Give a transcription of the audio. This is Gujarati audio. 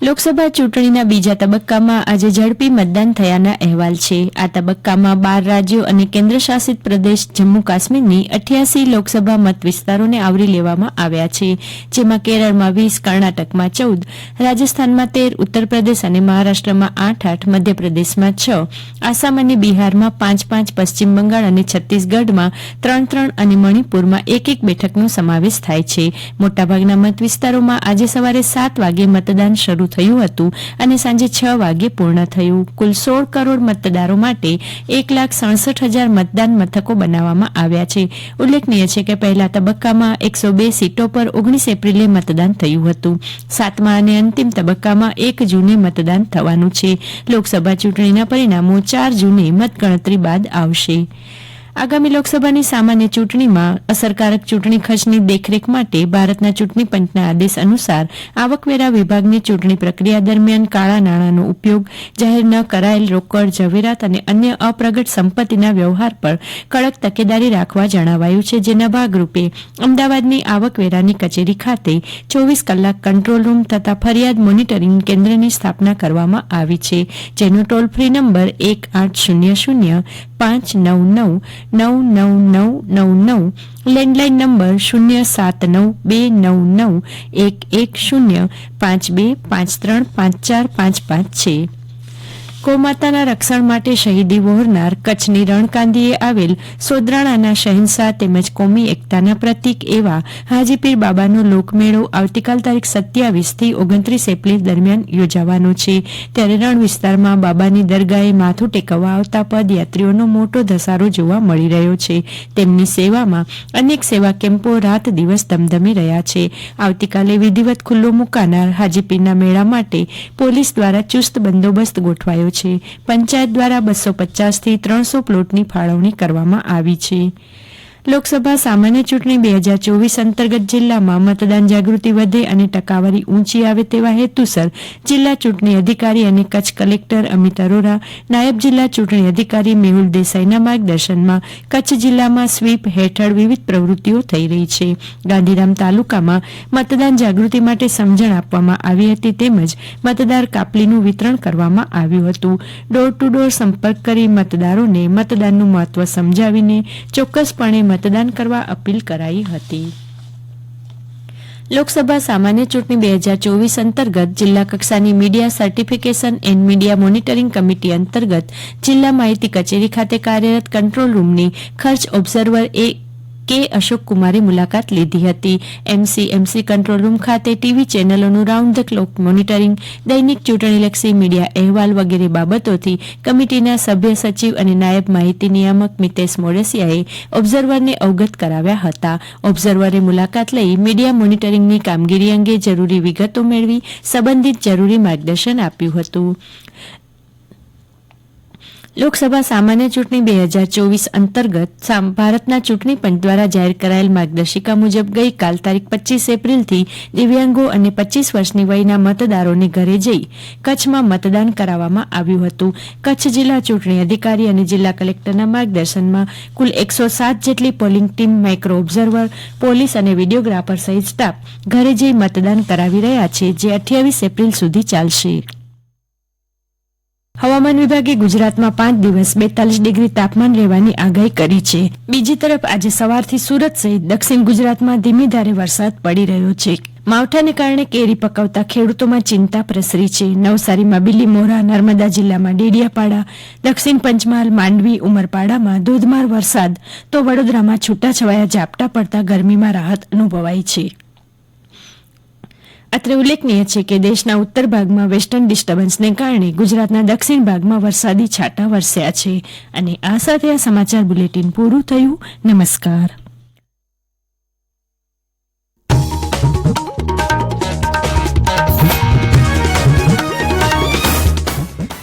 લોકસભા ચૂંટણીના બીજા તબક્કામાં આજે ઝડપી મતદાન થયાના અહેવાલ છે. આ તબક્કામાં બાર રાજ્યો અને કેન્દ્રશાસિત પ્રદેશ જમ્મુ કાશ્મીરની અઠ્યાસી લોકસભા મત વિસ્તારોને આવરી લેવામાં આવ્યા છે. જેમાં કેરળમાં વીસ, કર્ણાટકમાં ચૌદ, રાજસ્થાનમાં તેર ઉત્તર પ્રદેશ અને મહારાષ્ટ્રમાં આઠ આઠ, મધ્યપ્રદેશમાં છ, આસામ અને બિહારમાં પાંચ પાંચ, પશ્ચિમ બંગાળ અને છત્તીસગઢમાં ત્રણ ત્રણ અને મણિપુરમાં એક એક બેઠકનો સમાવેશ થાય છે. મોટાભાગના મત વિસ્તારોમાં આજે સવારે સાત વાગે મતદાન શરૂ થયું હતું અને સાંજે છ વાગે પૂર્ણ થયું. કુલ સોળ કરોડ મતદારો માટે એક લાખ સડસઠ હજાર મતદાન મથકો બનાવવામાં આવ્યા છે. ઉલ્લેખનીય છે કે પહેલા તબક્કામાં એકસો બે સીટો પર ઓગણીસ એપ્રિલે મતદાન થયું હતું. સાતમા અને અંતિમ તબક્કામાં એક જૂને મતદાન થવાનું છે. લોકસભા ચૂંટણીના પરિણામો ચાર જૂને મતગણતરી બાદ આવશે. આગામી લોકસભાની સામાન્ય ચૂંટણીમાં અસરકારક ચૂંટણી ખર્ચની દેખરેખ માટે ભારતના ચૂંટણી પંચના આદેશ અનુસાર આવકવેરા વિભાગની ચૂંટણી પ્રક્રિયા દરમિયાન કાળા નાણાંનો ઉપયોગ, જાહેર ન કરાયેલ રોકડ, ઝવેરાત અને અન્ય અપ્રગટ સંપત્તિના વ્યવહાર પર કડક તકેદારી રાખવા જણાવાયું છે, જેના ભાગરૂપે અમદાવાદની આવકવેરાની કચેરી ખાતે ચોવીસ કલાક કંટ્રોલ રૂમ તથા ફરિયાદ મોનિટરિંગ કેન્દ્રની સ્થાપના કરવામાં આવી છે, જેનો ટોલ ફ્રી નંબર એક આઠ શૂન્ય શૂન્ય પાંચ નવ નવ નવ નવ નવ નવ નવ લેન્ડલાઇન નંબર શૂન્ય સાત નવ બે નવ નવ એક એક શૂન્ય પાંચ બે પાંચ ત્રણ પાંચ ચાર પાંચ પાંચ છે ગૌમાતાના રક્ષણ માટે શહીદી વહોરનાર કચ્છની રણકાંધીએ આવેલ સોદરાણાના શહેનશાહ તેમજ કોમી એકતાના પ્રતિક એવા હાજીપીર બાબાનો લોકમેળો આવતીકાલ તારીખ સત્યાવીસથી ઓગણત્રીસ એપ્રિલ દરમિયાન યોજાવાનો છે. ત્યારે રણ વિસ્તારમાં બાબાની દરગાહે માથું ટેકવવા આવતા પદયાત્રીઓનો મોટો ધસારો જોવા મળી રહ્યો છે. તેમની સેવામાં અનેક સેવા કેમ્પો રાત દિવસ ધમધમી રહ્યા છે. આવતીકાલે વિધિવત ખુલ્લો મુકાનાર હાજીપીરના મેળા માટે પોલીસ દ્વારા ચુસ્ત બંદોબસ્ત ગોઠવાયો છે. પંચાયત દ્વારા બસો પચાસથી ત્રણસો પ્લોટની ફાળવણી કરવામાં આવી છે. લોકસભા સામાન્ય ચૂંટણી બે હજાર ચોવીસ અંતર્ગત જિલ્લામાં મતદાન જાગૃતિ વધે અને ટકાવારી ઊંચી આવે તેવા હેતુસર જિલ્લા ચૂંટણી અધિકારી અને કચ્છ કલેક્ટર અમિત અરોરા, નાયબ જિલ્લા ચૂંટણી અધિકારી મેહુલ દેસાઈના માર્ગદર્શનમાં કચ્છ જિલ્લામાં સ્વીપ હેઠળ વિવિધ પ્રવૃત્તિઓ થઈ રહી છે. ગાંધીધામ તાલુકામાં મતદાન જાગૃતિ માટે સમજણ આપવામાં આવી હતી તેમજ મતદાર કાપલીનું વિતરણ કરવામાં આવ્યું હતું. ડોર ટુ ડોર સંપર્ક કરી મતદારોને મતદાનનું મહત્વ સમજાવીને ચોક્કસપણે મતદાન કરવા અપીલ કરાઈ હતી. લોકસભા સામાન્ય ચૂંટણી બે હજાર ચોવીસ અંતર્ગત જિલ્લા કક્ષાની media certification and media monitoring committee અંતર્ગત જિલ્લા માહિતી કચેરી ખાતે કાર્યરત કંટ્રોલ રૂમની ખર્ચ ઓબ્ઝર્વર એ કે અશોક કુમારે મુલાકાત લીધી હતી. એમસીએમસી કંટ્રોલ રૂમ ખાતે ટીવી ચેનલોનું રાઉન્ડ ધ ક્લોક મોનિટરિંગ દૈનિક ચૂંટણીલક્ષી મીડિયા અહેવાલ વગેરે બાબતોથી કમિટીના સભ્ય સચિવ અને નાયબ માહિતી નિયામક મિતેશ મોડેસિયાએ ઓબ્ઝર્વરને અવગત કરાવ્યા હતા. ઓબ્ઝર્વરે મુલાકાત લઈ મીડિયા મોનિટરિંગની કામગીરી અંગે જરૂરી વિગતો મેળવી, સંબંધિત જરૂરી માર્ગદર્શન આપ્યું હતું. લોકસભા સામાન્ય ચૂંટણી બે હજાર ચોવીસ અંતર્ગત ભારતના ચૂંટણી પંચ દ્વારા જાહેર કરાયેલ માર્ગદર્શિકા મુજબ ગઈકાલ તારીખ પચીસ એપ્રિલથી દિવ્યાંગો અને પચીસ વર્ષની વયના મતદારોને ઘરે જઈ કચ્છમાં મતદાન કરાવવામાં આવ્યું હતું. કચ્છ જિલ્લા ચૂંટણી અધિકારી અને જિલ્લા કલેક્ટરના માર્ગદર્શનમાં કુલ એકસો સાત જેટલી polling team, micro observer, police અને વિડીયોગ્રાફર સહિત સ્ટાફ ઘરે જઈ મતદાન કરાવી રહ્યા છે, જે અઠ્યાવીસ એપ્રિલ સુધી ચાલશે. હવામાન વિભાગે ગુજરાતમાં પાંચ દિવસ બેતાલીસ ડિગ્રી તાપમાન રહેવાની આગાહી કરી છે. બીજી તરફ આજે સવારથી સુરત સહિત દક્ષિણ ગુજરાતમાં ધીમી ધારે વરસાદ પડી રહ્યો છે. માવઠાને કારણે કેરી પકવતા ખેડૂતોમાં ચિંતા પ્રસરી છે. નવસારીમાં બિલીમોરા, નર્મદા જિલ્લામાં ડેડિયાપાડા, દક્ષિણ પંચમહાલ, માંડવી, ઉમરપાડામાં ધોધમાર વરસાદ, તો વડોદરામાં છૂટાછવાયા ઝાપટા પડતા ગરમીમાં રાહત અનુભવાઈ છે. અત્રે ઉલ્લેખનીય છે કે દેશના ઉત્તર ભાગમાં વેસ્ટર્ન ડિસ્ટર્બન્સને કારણે ગુજરાતના દક્ષિણ ભાગમાં વરસાદી છાંટા વરસ્યા છે. અને આ સાથે આ સમાચાર બુલેટિન પૂરું થયું. નમસ્કાર.